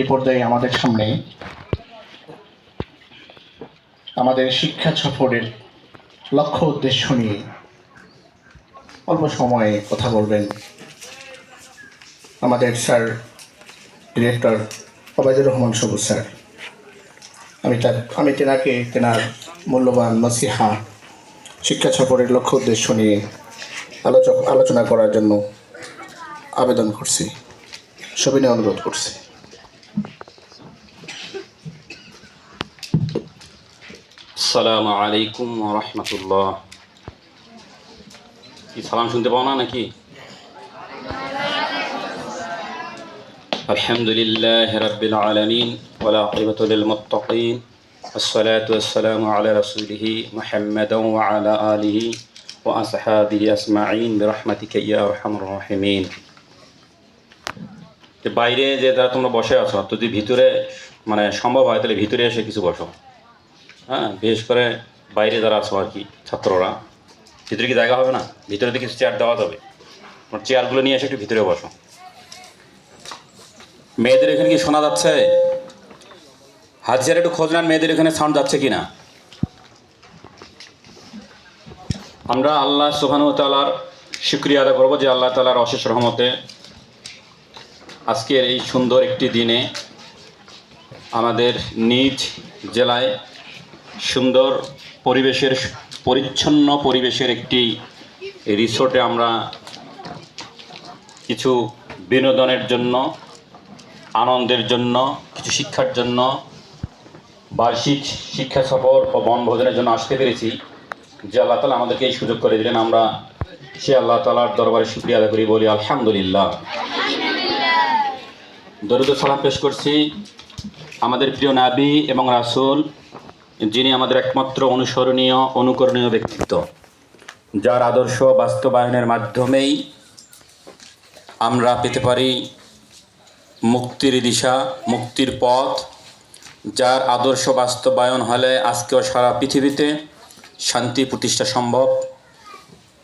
এ পর্যায়ে আমাদের সামনে আমাদের শিক্ষা সফরের লক্ষ্য উদ্দেশ্য নিয়ে অল্প সময়ে কথা বলবেন আমাদের স্যার, ডিরেক্টর ওবায়দুর রহমান সবুজ স্যার। আমি তার, আমি তেনাকে, তেনার মূল্যবান নসিহা শিক্ষা সফরের লক্ষ্য উদ্দেশ্য নিয়ে আলোচক, আলোচনা করার জন্য আবেদন করছি। সবিনয় অনুরোধ করছি। আসসালামু আলাইকুম রহমতুল্লাহ কি সালাম শুনতে পাও না নাকি আলহামদুলিল্লাহ রাব্বিল আলামিন ওয়ালা আকিবাতু লিল মুত্তাকিন الصلاة والسلام على رسوله محمد وعلى آله وأصحابه أجمعين برحمتك يا أرحم الراحمين যে বাইরে যে যারা তোমরা বসে আছো যদি ভিতরে মানে সম্ভব হয় তাহলে ভিতরে এসে কিছু বসো হ্যাঁ বিশেষ করে বাইরে যারা আছো আর কি, ছাত্ররা, ভিতরে কি জায়গা হবে না? ভিতরে তো কিছু চেয়ার দেওয়া যাবে। তোমার চেয়ারগুলো নিয়ে এসে একটু ভিতরে বসো। মেয়েদের এখানে কি শোনা যাচ্ছে? হাজিয়ার একটু খোঁজ নেন, মেয়েদের এখানে সাউন্ড যাচ্ছে কি না আমরা আল্লাহ সুবহানু তালার শুক্রিয়া আদা করব যে আল্লাহ তালার অশেষ রহমতে আজকের এই সুন্দর একটি দিনে আমাদের নিজ জেলায় সুন্দর পরিবেশের, পরিচ্ছন্ন পরিবেশের একটি রিসোর্টে আমরা কিছু বিনোদনের জন্য, আনন্দের জন্য, কিছু শিক্ষার জন্য, বার্ষিক শিক্ষা সফর ও বনভোজনের জন্য আসতে পেরেছি। যে আল্লাহ তালা আমাদেরকে এই সুযোগ করে দিলেন, আমরা সে আল্লাহ তালার দরবারে শুক্রিয়া আদায় করি, বলি আলহামদুলিল্লাহ। দরুদ সালাম পেশ করছি আমাদের প্রিয় নাবি এবং রাসূল যিনি আমাদের একমাত্র অনুসরণীয়, অনুকরণীয় ব্যক্তিত্ব, যার আদর্শ বাস্তবায়নের মাধ্যমেই আমরা পেতে পারি মুক্তির দিশা, মুক্তির পথ, যার আদর্শ বাস্তবায়ন হলে আজকেও সারা পৃথিবীতে শান্তি প্রতিষ্ঠা সম্ভব।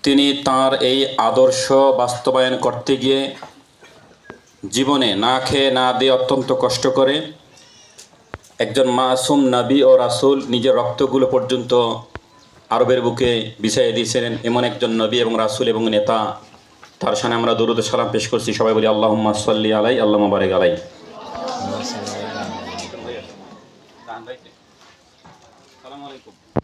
তিনি তার এই আদর্শ বাস্তবায়ন করতে গিয়ে জীবনে না খেয়ে না দিয়ে অত্যন্ত কষ্ট করে একজন মাসুম নাবি ও রাসুল নিজের রক্তগুলো পর্যন্ত আরবের বুকে বিছাইয়ে দিয়েছিলেন। এমন একজন নবী এবং রাসুল এবং নেতা, তার সামনে আমরা দুরুদ সালাম পেশ করছি। সবাই বলি আল্লাহ সাল্লি আলাই আল্লাহ বারেক আলাই। আলাইকুম